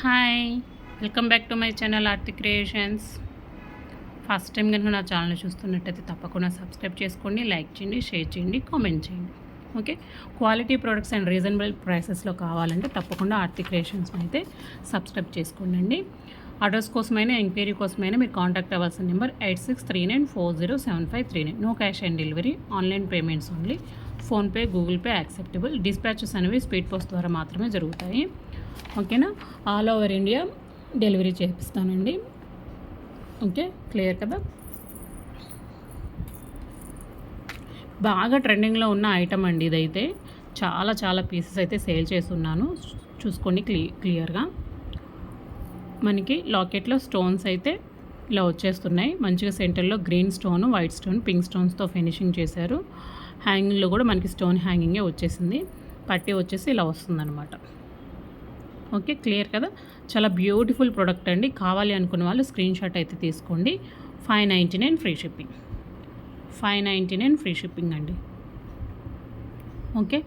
Hi welcome back to my channel Aarti creations first time కనుక నా channel చూస్తున్నట్టయితే తప్పకుండా సబ్స్క్రైబ్ చేసుకోండి లైక్ చేయండి షేర్ చేయండి కామెంట్ చేయండి. Okay quality products and reasonable ప్రైసెస్లో కావాలంటే తప్పకుండా ఆర్తి క్రియేషన్స్ అయితే సబ్స్క్రైబ్ చేసుకోండి ఆర్డర్స్ కోసమైనా ఎంక్వైరీ కోసమైనా మీరు కాంటాక్ట్ అవ్వాల్సిన number eight six three nine four zero seven five three nine no cash on delivery online payments only PhonePe Google Pay acceptable. Dispatches అనేవి speed post ద్వారా మాత్రమే జరుగుతాయి. ఓకేనా? ఆల్ ఓవర్ ఇండియా డెలివరీ చేపిస్తానండి. Okay? Clear కదా? బాగా ట్రెండింగ్లో ఉన్న ఐటమ్ అండి ఇదైతే. చాలా చాలా పీసెస్ అయితే సేల్ చేస్తున్నాను. చూసుకోండి క్లీ క్లియర్గా. మనకి లాకెట్లో స్టోన్స్ అయితే ఇలా వచ్చేస్తున్నాయి. మంచిగా సెంటర్లో green stone white stone pink స్టోన్స్తో ఫినిషింగ్ చేశారు. హ్యాంగింగ్లో కూడా మనకి స్టోన్ హ్యాంగింగే వచ్చేసింది. పట్టి వచ్చేసి ఇలా వస్తుందన్నమాట. ఓకే క్లియర్ కదా? చాలా బ్యూటిఫుల్ ప్రోడక్ట్ అండి. కావాలి అనుకున్న వాళ్ళు స్క్రీన్ షాట్ అయితే తీసుకోండి. Five ninety nine free shipping. Five ninety nine free shipping అండి. ఓకే.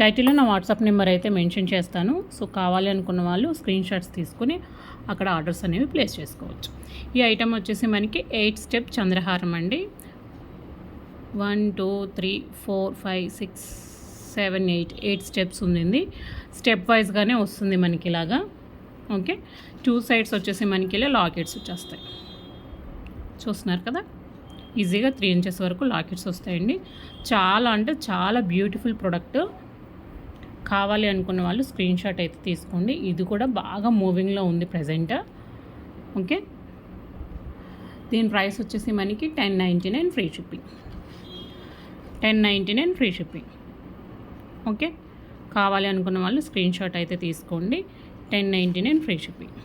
టైటిల్లో నా వాట్సాప్ నెంబర్ అయితే మెన్షన్ చేస్తాను. సో కావాలి అనుకున్న వాళ్ళు స్క్రీన్ షాట్స్ తీసుకుని అక్కడ ఆర్డర్స్ అనేవి ప్లేస్ చేసుకోవచ్చు. ఈ ఐటమ్ వచ్చేసి మనకి ఎయిట్ స్టెప్ చంద్రహారం అండి. One two three four five six seven eight eight steps ఉంది స్టెప్ వైజ్గానే వస్తుంది మనకి ఇలాగా. ఓకే? టూ సైడ్స్ వచ్చేసి మనకి ఇలా లాకెట్స్ వచ్చేస్తాయి. చూస్తున్నారు కదా? ఈజీగా త్రీ ఇంచెస్ వరకు లాకెట్స్ వస్తాయండి. చాలా అంటే చాలా బ్యూటిఫుల్ ప్రోడక్ట్. కావాలి అనుకున్న వాళ్ళు స్క్రీన్ షాట్ అయితే తీసుకోండి. ఇది కూడా బాగా మూవింగ్లో ఉంది ప్రజెంట్ ఓకే? దీని ప్రైస్ వచ్చేసి మనకి ten ninety nine free shipping. Ten ninety nine free shipping. Okay? కావాలి అనుకున్న వాళ్ళు స్క్రీన్ షాట్ అయితే తీసుకోండి. Ten ninety nine free shipping.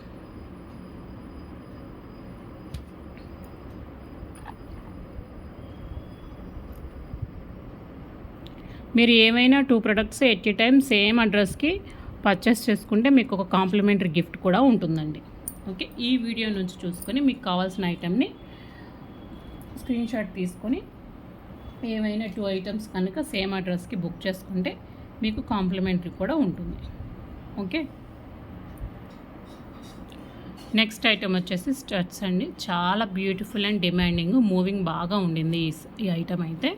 మీరు ఏమైనా two products at a time same అడ్రస్కి పర్చేస్ చేసుకుంటే మీకు ఒక కాంప్లిమెంటరీ గిఫ్ట్ కూడా ఉంటుందండి. ఓకే? ఈ వీడియో నుంచి చూసుకొని మీకు కావాల్సిన ఐటెంని స్క్రీన్ షాట్ తీసుకొని ఏమైనా టూ ఐటమ్స్ కనుక సేమ్ అడ్రస్కి బుక్ చేసుకుంటే మీకు కాంప్లిమెంటరీ కూడా ఉంటుంది. ఓకే? నెక్స్ట్ ఐటమ్ వచ్చేసి స్టడ్స్ అండి. చాలా బ్యూటిఫుల్ అండ్ డిమాండింగ్ మూవింగ్ బాగా ఉండింది ఈ ఈ ఐటమ్ అయితే.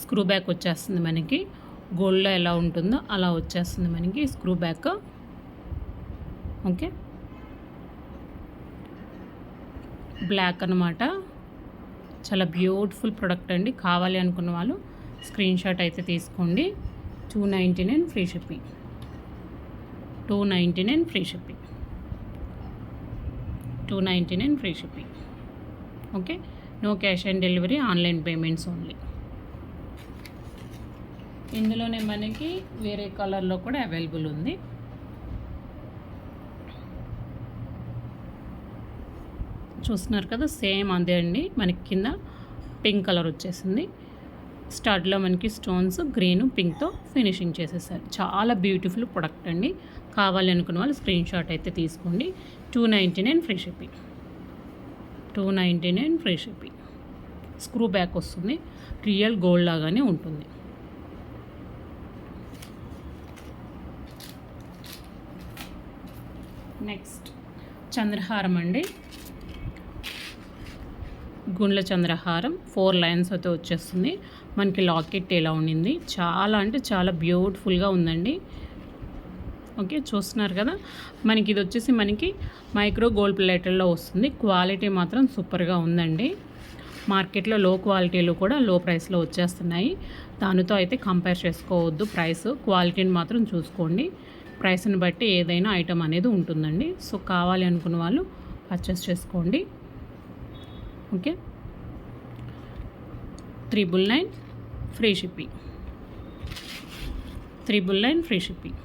స్క్రూ బ్యాక్ వచ్చేస్తుంది మనకి. గోల్డ్లో ఎలా ఉంటుందో అలా వచ్చేస్తుంది మనకి స్క్రూ బ్యాక్. ఓకే? బ్లాక్ అనమాట చాలా బ్యూటిఫుల్ ప్రోడక్ట్ అండి. కావాలి అనుకున్న వాళ్ళు స్క్రీన్ షాట్ అయితే తీసుకోండి. Two ninety nine free shipping. Two ninety nine free shipping. Two ninety nine free shipping. Okay? No cash on delivery online payments only. ఇందులోనే మనకి వేరే కలర్లో కూడా అవైలబుల్ ఉంది. చూస్తున్నారు కదా సేమ్ అదే అండి. మనకి కింద పింక్ కలర్ వచ్చేసింది. స్టార్ట్లో మనకి స్టోన్స్ గ్రీన్ పింక్తో ఫినిషింగ్ చేసేసారు. చాలా బ్యూటిఫుల్ ప్రొడక్ట్ అండి. కావాలి అనుకున్న వాళ్ళు స్క్రీన్ షాట్ అయితే తీసుకోండి. Two ninety nine free shipping. Two ninety nine free shipping. Screw back వస్తుంది. రియల్ గోల్డ్ లాగానే ఉంటుంది. నెక్స్ట్ చంద్రహారం అండి. గుండ్ల చంద్రహారం ఫోర్ లైన్స్ అయితే వచ్చేస్తుంది. మనకి లాకెట్ ఎలా ఉండింది? చాలా అంటే చాలా బ్యూటిఫుల్గా ఉందండి. ఓకే చూస్తున్నారు కదా? మనకి ఇది వచ్చేసి మనకి మైక్రో గోల్డ్ ప్లేటర్లో వస్తుంది. క్వాలిటీ మాత్రం సూపర్గా ఉందండి. మార్కెట్లో లో క్వాలిటీలు కూడా లో ప్రైస్లో వచ్చేస్తున్నాయి. దానితో అయితే కంపేర్ చేసుకోవద్దు ప్రైస్. క్వాలిటీని మాత్రం చూసుకోండి. ప్రైస్ని బట్టి ఏదైనా ఐటమ్ అనేది ఉంటుందండి. సో కావాలి అనుకున్న వాళ్ళు పర్చేస్ చేసుకోండి. Okay? Triple nine free shipping triple nine free shipping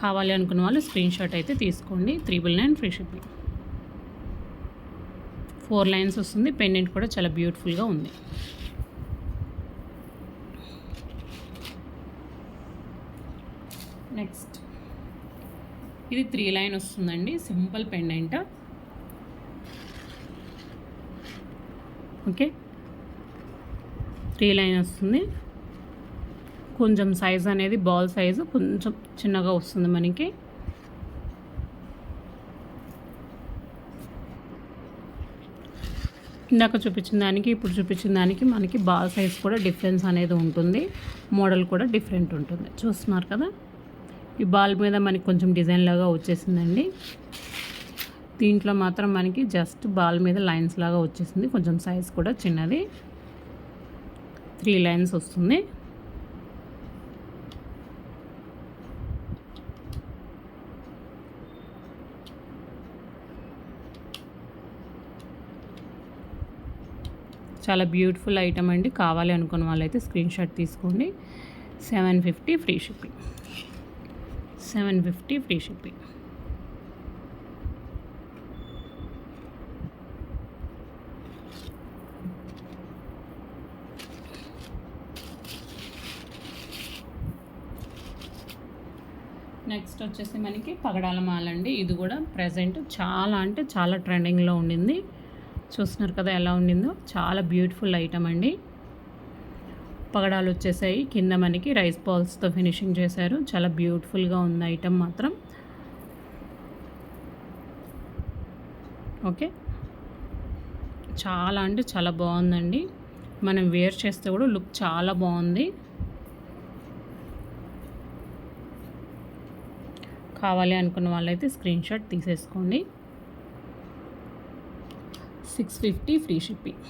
కావాలి అనుకున్న వాళ్ళు స్క్రీన్ షాట్ అయితే తీసుకోండి. Triple nine free shipping four lines వస్తుంది. పెండెంట్ కూడా చాలా బ్యూటిఫుల్గా ఉంది. నెక్స్ట్ ఇది త్రీ లైన్ వస్తుందండి. Simple pendant okay? Three line వస్తుంది. కొంచెం సైజ్ అనేది బాల్ సైజు కొంచెం చిన్నగా వస్తుంది మనకి. ఇందాక చూపించిన దానికి ఇప్పుడు చూపించిన దానికి మనకి బాల్ సైజ్ కూడా డిఫరెన్స్ అనేది ఉంటుంది. మోడల్ కూడా డిఫరెంట్ ఉంటుంది. చూస్తున్నారు కదా? ఈ బాల్ మీద మనకి కొంచెం డిజైన్ లాగా వచ్చేసిందండి. దీంట్లో మాత్రం మనకి జస్ట్ బాల్ మీద లైన్స్ లాగా వచ్చేసింది. కొంచెం సైజ్ కూడా చిన్నది. త్రీ లైన్స్ వస్తుంది. చాలా బ్యూటిఫుల్ ఐటమ్ అండి. కావాలి అనుకున్న వాళ్ళైతే స్క్రీన్ షాట్ తీసుకోండి. Seven fifty free shipping. Seven fifty free shipping. Next వచ్చేసి మనకి పగడాల మాల అండి. ఇది కూడా ప్రజెంట్ చాలా అంటే చాలా ట్రెండింగ్లో ఉండింది. చూస్తున్నారు కదా ఎలా ఉండిందో? చాలా బ్యూటిఫుల్ ఐటమ్ అండి. పగడాలు వచ్చేసాయి. కింద మనకి రైస్ బాల్స్తో ఫినిషింగ్ చేశారు. చాలా బ్యూటిఫుల్గా ఉంది ఐటమ్ మాత్రం. ఓకే చాలా అంటే చాలా బాగుందండి. మనం వేర్ చేస్తే కూడా లుక్ చాలా బాగుంది. కావాలి అనుకున్న వాళ్ళైతే స్క్రీన్ షాట్ తీసేసుకోండి. Six fifty free shipping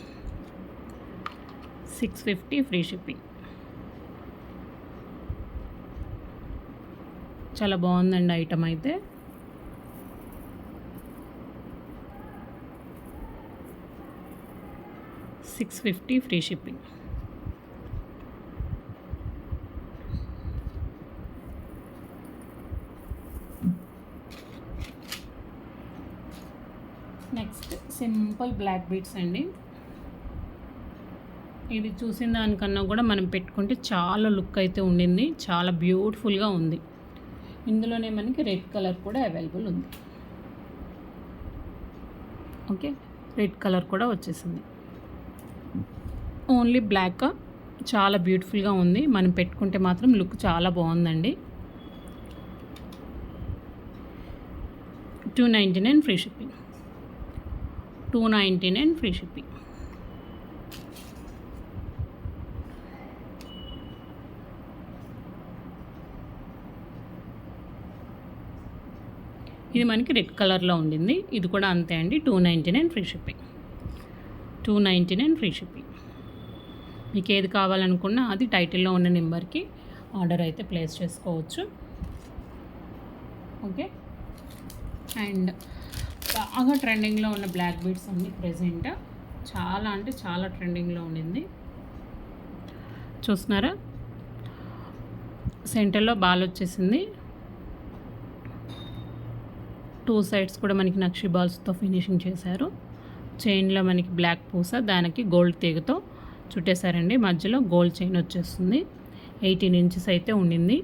six fifty free shipping చాలా బాగుందండి ఐటమ్ అయితే. Six fifty free shipping next simple black beads అండి. ఇది చూసిన దానికన్నా కూడా మనం పెట్టుకుంటే చాలా లుక్ అయితే ఉండింది. చాలా బ్యూటిఫుల్గా ఉంది. ఇందులోనే మనకి రెడ్ కలర్ కూడా అవైలబుల్ ఉంది. ఓకే? రెడ్ కలర్ కూడా వచ్చేసింది. ఓన్లీ బ్లాక్ చాలా బ్యూటిఫుల్గా ఉంది. మనం పెట్టుకుంటే మాత్రం లుక్ చాలా బాగుందండి. Two ninety nine free shipping. Two ninety nine free shipping ఇది మనకి రెడ్ కలర్లో ఉండింది. ఇది కూడా అంతే అండి two ninety nine free shipping two ninety nine free shipping మీకు ఏది కావాలనుకున్నా అది టైటిల్లో ఉన్న నెంబర్కి ఆర్డర్ అయితే ప్లేస్ చేసుకోవచ్చు. ఓకే? అండ్ బాగా ట్రెండింగ్లో ఉన్న బ్లాక్ బీడ్స్ అన్ని ప్రజెంట్. చాలా అంటే చాలా ట్రెండింగ్లో ఉండింది. చూస్తున్నారా? సెంటర్లో బాల్ వచ్చేసింది. టూ సైడ్స్ కూడా మనకి నక్షి బాల్స్తో ఫినిషింగ్ చేశారు. చైన్లో మనకి బ్లాక్ పూస దానికి గోల్డ్ తీగతో చుట్టేశారండి. మధ్యలో గోల్డ్ చైన్ వచ్చేస్తుంది. ఎయిటీన్ ఇంచెస్ అయితే ఉండింది.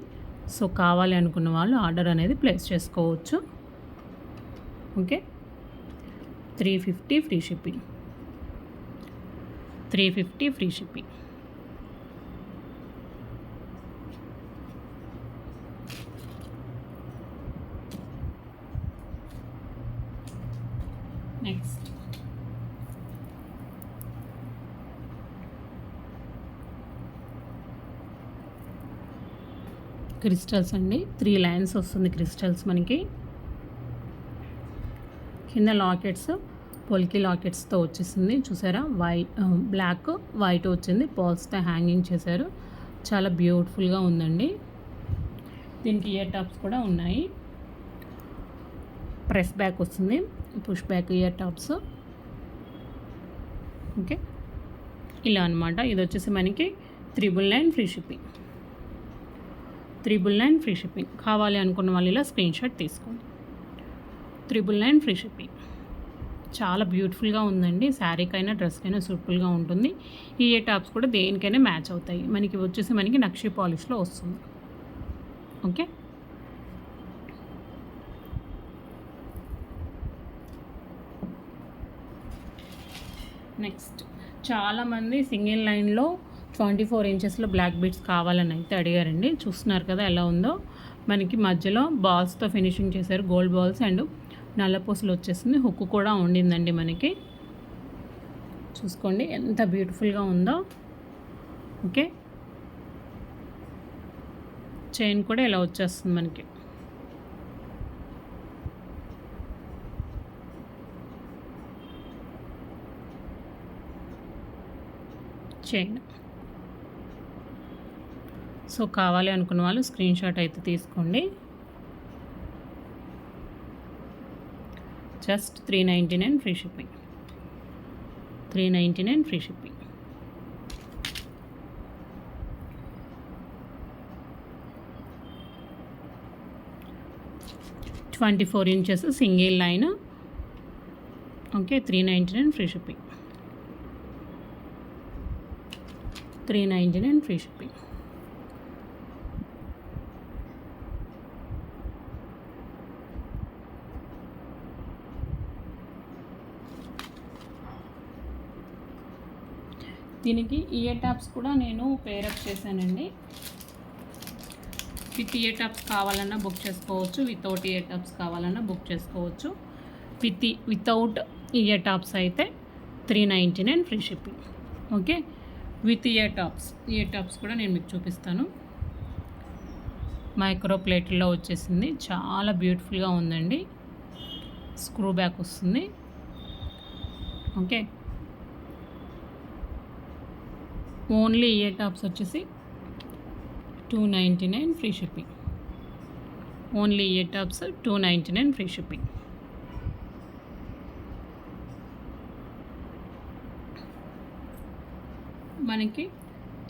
సో కావాలి అనుకున్న వాళ్ళు ఆర్డర్ అనేది ప్లేస్ చేసుకోవచ్చు. Okay? Three fifty free shipping. Three fifty free shipping. Next crystals అండి. త్రీ లైన్స్ వస్తుంది క్రిస్టల్స్ మనకి. కింద లాకెట్స్ పొలికి లాకెట్స్తో వచ్చేసింది. చూసారా? వైట్ బ్లాక్ వైట్ వచ్చింది. పాల్స్తో హ్యాంగింగ్ చేశారు. చాలా బ్యూటిఫుల్గా ఉందండి. దీనికి ఇయర్ టాప్స్ కూడా ఉన్నాయి. ప్రెస్ బ్యాక్ వస్తుంది. Push back ear tops. Okay. ఇలా అనమాట ఇది వచ్చేసి మనకి triple nine free shipping. Triple nine free shipping. కావాలి అనుకున్న వాళ్ళు ఇలా స్క్రీన్ షాట్ తీసుకోండి. Triple nine free shipping. చాలా బ్యూటిఫుల్గా ఉందండి. శారీకైనా డ్రెస్కైనా సూట్ఫుల్గా ఉంటుంది. ఈ ఏ టాప్స్ కూడా దేనికైనా మ్యాచ్ అవుతాయి. మనకి వచ్చేసి మనకి నక్షి పాలిష్లో వస్తుంది. ఓకే? నెక్స్ట్. చాలామంది సింగిల్ లైన్లో ట్వంటీ ఫోర్ ఇంచెస్లో బ్లాక్ బీడ్స్ కావాలని అయితే అడిగారండి. చూస్తున్నారు కదా ఎలా ఉందో. మనకి మధ్యలో బాల్స్తో ఫినిషింగ్ చేశారు. గోల్డ్ బాల్స్ అండ్ నల్లపూసలు వచ్చేసింది. హుక్కు కూడా ఉండిందండి మనకి. చూసుకోండి ఎంత బ్యూటిఫుల్గా ఉందో. ఓకే. చైన్ కూడా ఇలా వచ్చేస్తుంది మనకి. చైన్. సో కావాలి అనుకున్న వాళ్ళు స్క్రీన్ షాట్ అయితే తీసుకోండి. Just three ninety nine free shipping three ninety nine free shipping twenty four inches single line okay three ninety nine free shipping three ninety nine free shipping దీనికి ear tops కూడా నేను pair up చేశానండి. With ear tops కావాలన్నా book చేసుకోవచ్చు without ear tops కావాలన్నా book చేసుకోవచ్చు. With without ear tops అయితే three ninety nine free shipping okay with ear tops ear tops కూడా నేను మీకు చూపిస్తాను. మైక్రో ప్లేట్లో వచ్చేసింది. చాలా బ్యూటిఫుల్గా ఉందండి. స్క్రూ బ్యాక్ వస్తుంది. ఓకే ఓన్లీ ఇయర్ టాప్స్ వచ్చేసి two ninety nine free shipping. Only ear tops two ninety nine free shipping. మనకి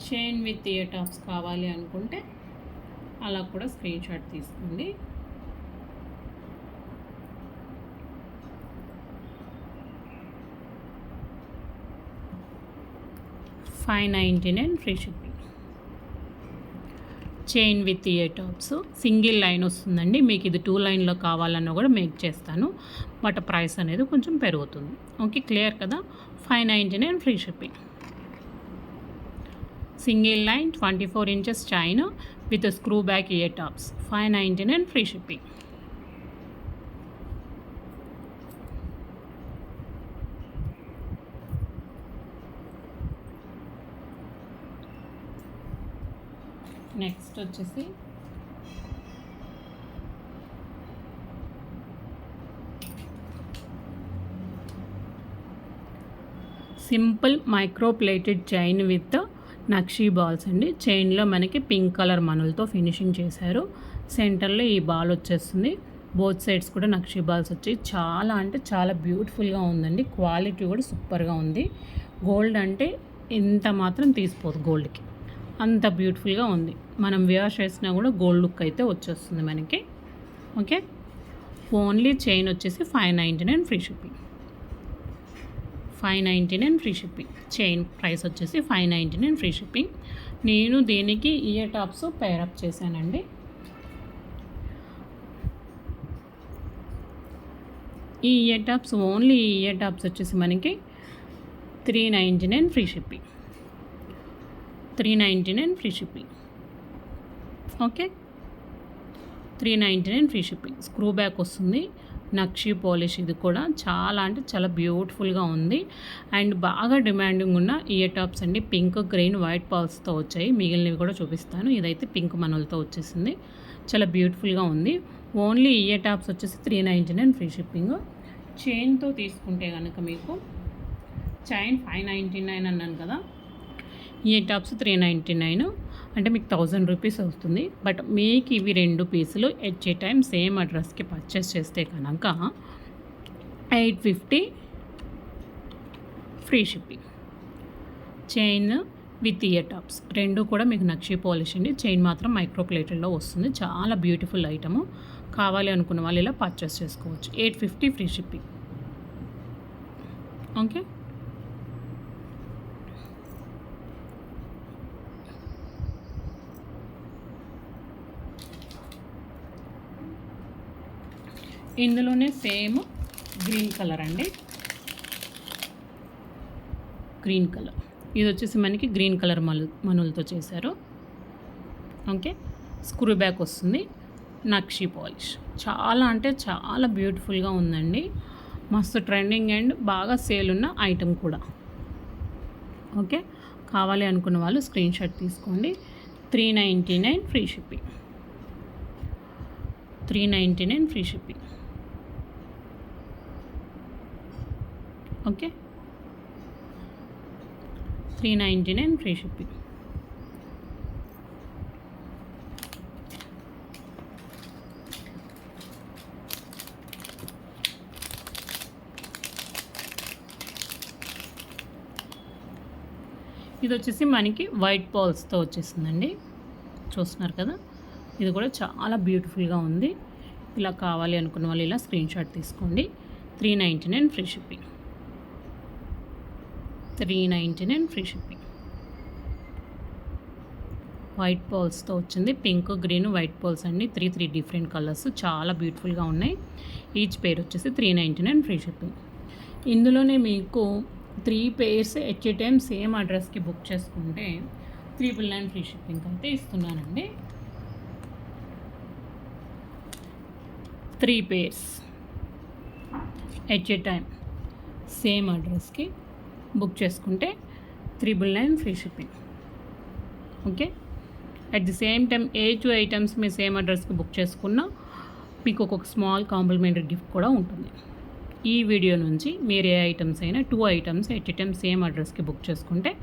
చైన్ విత్ ఇయర్ టాప్స్ కావాలి అనుకుంటే అలా కూడా స్క్రీన్ షాట్ తీసుకోండి. Five ninety nine free shipping chain with ear tops. Single line వస్తుందండి. మీకు ఇది టూ లైన్లో కావాలన్నా కూడా మేక్ చేస్తాను. బట్ ప్రైస్ అనేది కొంచెం పెరుగుతుంది. ఓకే క్లియర్ కదా? Five ninety nine free shipping single line twenty four inches chain with screw back ear tops. Five ninety nine free shipping next వచ్చేసి. Simple micro plated chain with nakshi balls అండి చైన్లో మనకి pink colour మనులతో finishing చేశారు. సెంటర్లో ఈ ball వచ్చేస్తుంది. Both sides కూడా nakshi balls వచ్చాయి. చాలా అంటే చాలా బ్యూటిఫుల్గా ఉందండి. క్వాలిటీ కూడా సూపర్గా ఉంది. గోల్డ్ అంటే ఇంత మాత్రం తీసిపోదు గోల్డ్కి అంత బ్యూటిఫుల్గా ఉంది. మనం వేర్ చేసినా కూడా గోల్డ్ లుక్ అయితే వచ్చేస్తుంది మనకి. ఓకే? ఓన్లీ చైన్ వచ్చేసి five ninety nine free shipping. Five ninety nine free shipping. Chain price వచ్చేసి five ninety nine free shipping. నేను దీనికి ఇయర్ టాప్స్ పేరప్ చేశానండి. ఈ ear tops only ear tops వచ్చేసి మనకి three ninety nine free shipping. Three ninety nine free shipping. Okay? Three ninety nine free shipping. Screw back వస్తుంది. నక్షి polish ఇది కూడా చాలా అంటే చాలా బ్యూటిఫుల్గా ఉంది. అండ్ బాగా డిమాండింగ్ ఉన్న ఇయర్ టాప్స్ అండి. పింక్ గ్రీన్ వైట్ పాల్స్తో వచ్చాయి. మిగిలినవి కూడా చూపిస్తాను. ఇదైతే పింక్ మనలతో వచ్చేసింది. చాలా బ్యూటిఫుల్గా ఉంది. ఓన్లీ ఇయర్ టాప్స్ వచ్చేసి three ninety nine free shipping. చైన్తో తీసుకుంటే కనుక మీకు చైన్ ఫైవ్ నైంటీ నైన్ అన్నాను కదా. ఈ టాప్స్ త్రీ నైంటీ నైన్ అంటే మీకు థౌజండ్ రూపీస్ వస్తుంది బట్ మీకు ఇవి రెండు పీసులు ఎట్ ఏ టైం సేమ్ అడ్రస్కి పర్చేస్ చేస్తే కనుక eight fifty free shipping. Chain with ear tops రెండు కూడా మీకు నక్షి పాలిష్ అండి. చైన్ మాత్రం మైక్రో ప్లేటెడ్లో వస్తుంది. చాలా బ్యూటిఫుల్ ఐటము కావాలి అనుకున్న వాళ్ళు ఇలా పర్చేస్ చేసుకోవచ్చు. Eight fifty free shipping. Okay ఇందులోనే సేమ్ గ్రీన్ కలర్ అండి. Green colour. ఇది వచ్చేసి మనకి గ్రీన్ కలర్ మను మనులతో చేశారు. ఓకే. స్క్రూ బ్యాక్ వస్తుంది. నక్షి పాలిష్. చాలా అంటే చాలా బ్యూటిఫుల్గా ఉందండి. మస్తు ట్రెండింగ్ అండ్ బాగా సేల్ ఉన్న ఐటెం కూడా. ఓకే. కావాలి అనుకున్న వాళ్ళు స్క్రీన్ షాట్ తీసుకోండి. Three ninety nine free shipping. Three ninety nine free shipping. Okay. Three ninety nine free shipping ఇది వచ్చేసి మనకి వైట్ పాల్స్తో వచ్చేసిందండి. చూస్తున్నారు కదా? ఇది కూడా చాలా బ్యూటిఫుల్గా ఉంది. ఇలా కావాలి అనుకున్న వాళ్ళు ఇలా స్క్రీన్ షాట్ తీసుకోండి. Three ninety nine free shipping three ninety nine free shipping white పాల్స్తో వచ్చింది. పింక్ గ్రీన్ వైట్ పాల్స్ అండి. త్రీ త్రీ డిఫరెంట్ కలర్స్ చాలా బ్యూటిఫుల్గా ఉన్నాయి. ఈచ్ పేర్ వచ్చేసి three ninety nine free shipping ఇందులోనే మీకు three pairs at a time same అడ్రస్కి book చేసుకుంటే త్రిపుల్ నైన్ ఫ్రీ షిప్పింగ్ అయితే ఇస్తున్నానండి. Three pairs at a time same అడ్రస్కి బుక్ చేసుకుంటే triple nine free shipping. Okay? At the same time A two items మీ same అడ్రస్కి book చేసుకున్నా మీకు ఒక్కొక్క స్మాల్ కాంప్లిమెంటరీ గిఫ్ట్ కూడా ఉంటుంది. ఈ వీడియో నుంచి మీరు ఏ ఐటమ్స్ అయినా two items at time same అడ్రస్కి బుక్ చేసుకుంటే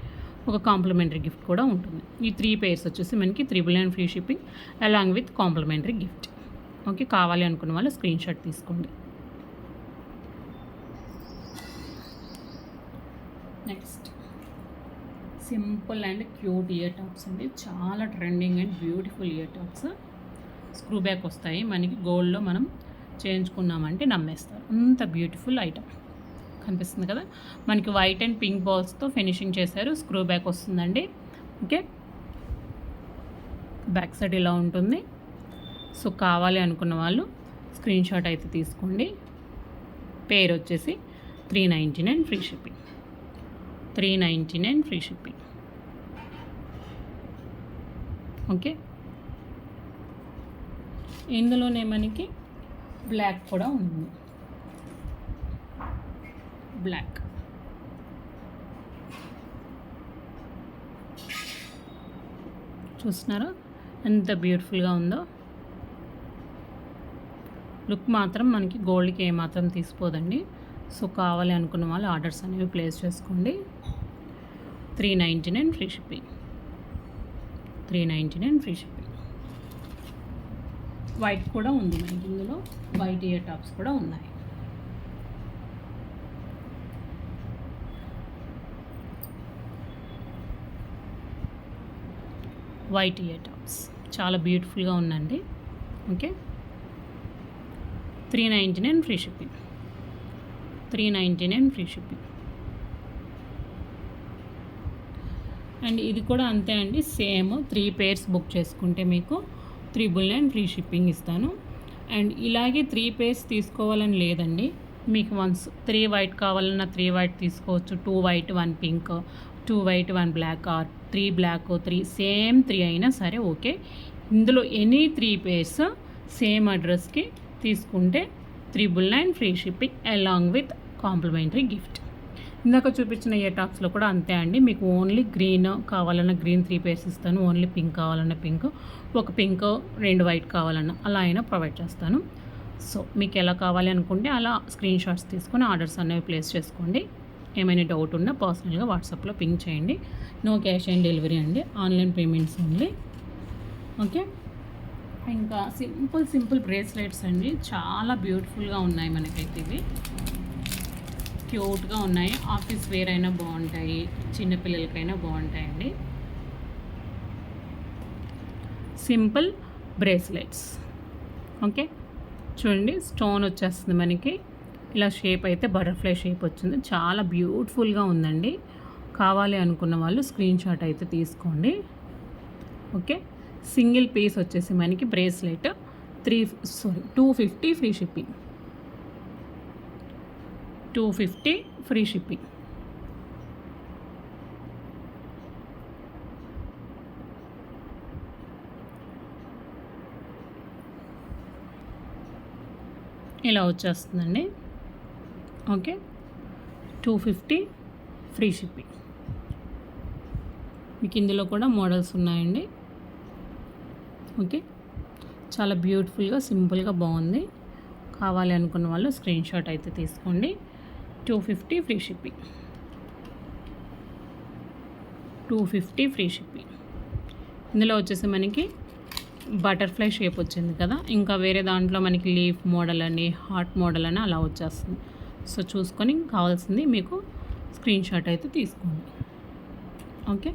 ఒక కాంప్లిమెంటరీ గిఫ్ట్ కూడా ఉంటుంది. ఈ త్రీ పేర్స్ వచ్చేసి మనకి triple nine free shipping along with complimentary gift okay? కావాలి అనుకున్న వాళ్ళు స్క్రీన్ షాట్ తీసుకోండి. Next. Simple and cute ear tops అండి. చాలా trending and beautiful ear tops screw back వస్తాయి. మనకి గోల్డ్లో మనం చేయించుకున్నామంటే నమ్మేస్తారు. అంత బ్యూటిఫుల్ ఐటమ్ కనిపిస్తుంది కదా? మనకి వైట్ అండ్ పింక్ బాల్స్తో ఫినిషింగ్ చేశారు. స్క్రూ బ్యాక్ వస్తుందండి. ఓకే బ్యాక్ సైడ్ ఇలా ఉంటుంది. సో కావాలి అనుకున్న వాళ్ళు స్క్రీన్ షాట్ అయితే తీసుకోండి. పేరు వచ్చేసి three ninety nine free shipping three ninety nine free shipping. Okay? ఇందులోనే మనకి బ్లాక్ కూడా ఉంది. బ్లాక్. చూస్తున్నారా? ఎంత బ్యూటిఫుల్గా ఉందో. లుక్ మాత్రం మనకి గోల్డ్కి ఏమాత్రం తీసిపోదండి. సో కావాలి అనుకున్న వాళ్ళు ఆర్డర్స్ అనేవి ప్లేస్ చేసుకోండి. Three ninety nine free shipping. Three ninety nine free shipping. White కూడా ఉంది మనకి ఇందులో. వైట్ ఇయర్ టాప్స్ కూడా ఉన్నాయి. White ear tops. చాలా బ్యూటిఫుల్గా ఉందండి. Okay? Three ninety nine free shipping. Three ninety nine free shipping. And ఇది కూడా అంతే అండి సేమ్ త్రీ పేర్స్ బుక్ చేసుకుంటే మీకు త్రిబుల్ నైన్ ఫ్రీ షిప్పింగ్ ఇస్తాను. అండ్ ఇలాగే త్రీ పేర్స్ తీసుకోవాలని లేదండి మీకు వన్స్ త్రీ వైట్ కావాలన్నా త్రీ వైట్ తీసుకోవచ్చు two white one pink two white one black or three black three same three అయినా సరే ఓకే. ఇందులో ఎనీ త్రీ పేర్స్ సేమ్ అడ్రస్కి తీసుకుంటే triple nine free shipping along with complimentary gift. ఇందాక చూపించిన ear టాప్స్లో కూడా అంతే అండి. మీకు ఓన్లీ గ్రీన్ కావాలన్న గ్రీన్ త్రీ పేర్స్ ఇస్తాను. ఓన్లీ పింక్ కావాలన్న పింక్ ఒక పింక్ రెండు వైట్ కావాలన్న అలా అయినా ప్రొవైడ్ చేస్తాను. సో మీకు ఎలా కావాలి అనుకుంటే అలా స్క్రీన్ షాట్స్ తీసుకొని ఆర్డర్స్ అనేవి ప్లేస్ చేసుకోండి. ఏమైనా డౌట్ ఉన్నా పర్సనల్గా వాట్సాప్లో పింక్ చేయండి. నో క్యాష్ ఆన్ డెలివరీ అండి. Online payments only. ఓకే? ఇంకా సింపుల్ సింపుల్ బ్రేస్లెట్స్ అండి. చాలా బ్యూటిఫుల్గా ఉన్నాయి మనకైతే ఇవి. క్యూట్గా ఉన్నాయి. ఆఫీస్ వేర్ అయినా బాగుంటాయి. చిన్నపిల్లలకైనా బాగుంటాయండి. Simple bracelets. ఓకే? చూడండి స్టోన్ వచ్చేస్తుంది మనకి. ఇలా షేప్ అయితే బటర్ఫ్లై షేప్ వచ్చింది. చాలా బ్యూటిఫుల్గా ఉందండి. కావాలి అనుకున్న వాళ్ళు స్క్రీన్ షాట్ అయితే తీసుకోండి. ఓకే? సింగిల్ పీస్ వచ్చేసి మనకి bracelet. Three sorry two fifty free shipping. Two fifty free shipping. ఇలా వచ్చేస్తుందండి. Okay. Two fifty free shipping. మీకు ఇందులో కూడా మోడల్స్ ఉన్నాయండి. ఓకే. చాలా బ్యూటిఫుల్గా సింపుల్గా బాగుంది. కావాలి అనుకున్న వాళ్ళు స్క్రీన్ షాట్ అయితే తీసుకోండి. Two fifty free shipping. Two fifty free shipping. ఇందులో వచ్చేసి మనకి బటర్ఫ్లై షేప్ వచ్చింది కదా. ఇంకా వేరే దాంట్లో మనకి లీఫ్ మోడల్ అని హార్ట్ మోడల్ అని అలా వచ్చేస్తుంది. సో చూసుకొని కావాల్సింది మీకు స్క్రీన్ షాట్ అయితే తీసుకోండి. ఓకే?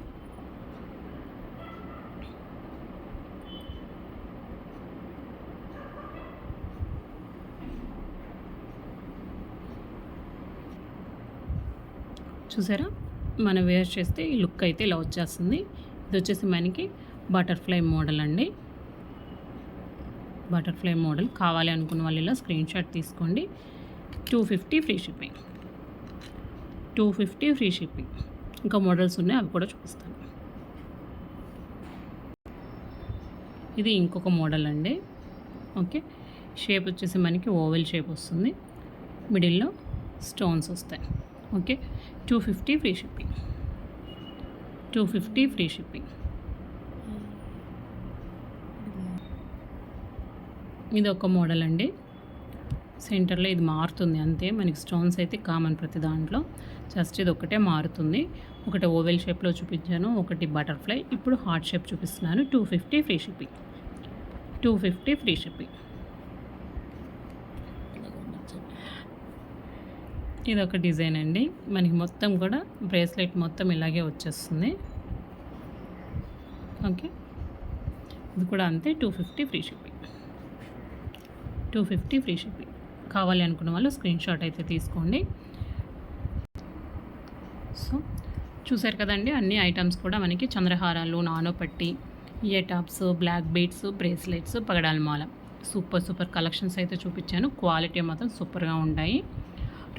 చూసారా? మనం వేర్ చేస్తే ఈ లుక్ అయితే ఇలా వచ్చేస్తుంది. ఇది వచ్చేసి మనకి బటర్ఫ్లై మోడల్ అండి. బటర్ఫ్లై మోడల్ కావాలి అనుకున్న వాళ్ళు ఇలా స్క్రీన్ షాట్ తీసుకోండి. Two fifty free shipping. Two fifty free shipping. ఇంకా మోడల్స్ ఉన్నాయి అవి కూడా చూపిస్తాను. ఇది ఇంకొక మోడల్ అండి. ఓకే. షేప్ వచ్చేసి మనకి ఓవెల్ షేప్ వస్తుంది. మిడిల్లో స్టోన్స్ వస్తాయి. Okay? Two fifty free shipping two fifty free shipping ఇది ఒక మోడల్ అండి. సెంటర్లో ఇది మారుతుంది అంతే. మనకి స్టోన్స్ అయితే కామన్ ప్రతి దాంట్లో. జస్ట్ ఇది ఒకటే మారుతుంది. ఒకటి ఓవెల్ షేప్లో చూపించాను ఒకటి బటర్ఫ్లై. ఇప్పుడు హార్ట్ షేప్ చూపిస్తున్నాను. Two fifty free shipping two fifty free shipping ఇది ఒక డిజైన్ అండి. మనకి మొత్తం కూడా బ్రేస్లెట్ మొత్తం ఇలాగే వచ్చేస్తుంది. ఓకే. ఇది కూడా అంతే two fifty free shipping. Two fifty free shipping. కావాలి అనుకున్న వాళ్ళు స్క్రీన్ షాట్ అయితే తీసుకోండి. సో చూసారు కదండి అన్ని ఐటమ్స్ కూడా మనకి చంద్రహారాలు నానోపట్టి ear tops black beads bracelets పగడాల మాల. సూపర్ సూపర్ కలెక్షన్స్ అయితే చూపించాను. క్వాలిటీ మాత్రం సూపర్గా ఉంటాయి.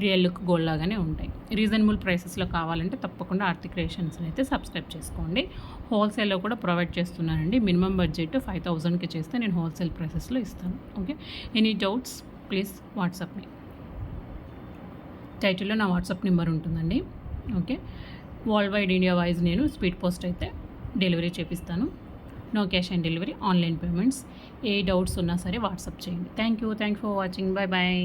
రియల్ లుక్ గోల్డ్ లాగానే ఉంటాయి. రీజనబుల్ ప్రైసెస్లో కావాలంటే తప్పకుండా ఆర్థిక్ రేషన్స్ని అయితే సబ్స్క్రైబ్ చేసుకోండి. హోల్సేల్లో కూడా ప్రొవైడ్ చేస్తున్నానండి. మినిమం బడ్జెట్ ఫైవ్ థౌజండ్కి చేస్తే నేను హోల్సేల్ ప్రైసెస్లో ఇస్తాను. Okay any doubts please WhatsApp మీ టైటిల్లో నా వాట్సాప్ నెంబర్ ఉంటుందండి. Okay world wide India wise నేను స్పీడ్ పోస్ట్ అయితే డెలివరీ చేపిస్తాను. No cash on delivery online payments A doubts ఉన్నా సరే వాట్సాప్ చేయండి. Thank you thank for watching bye bye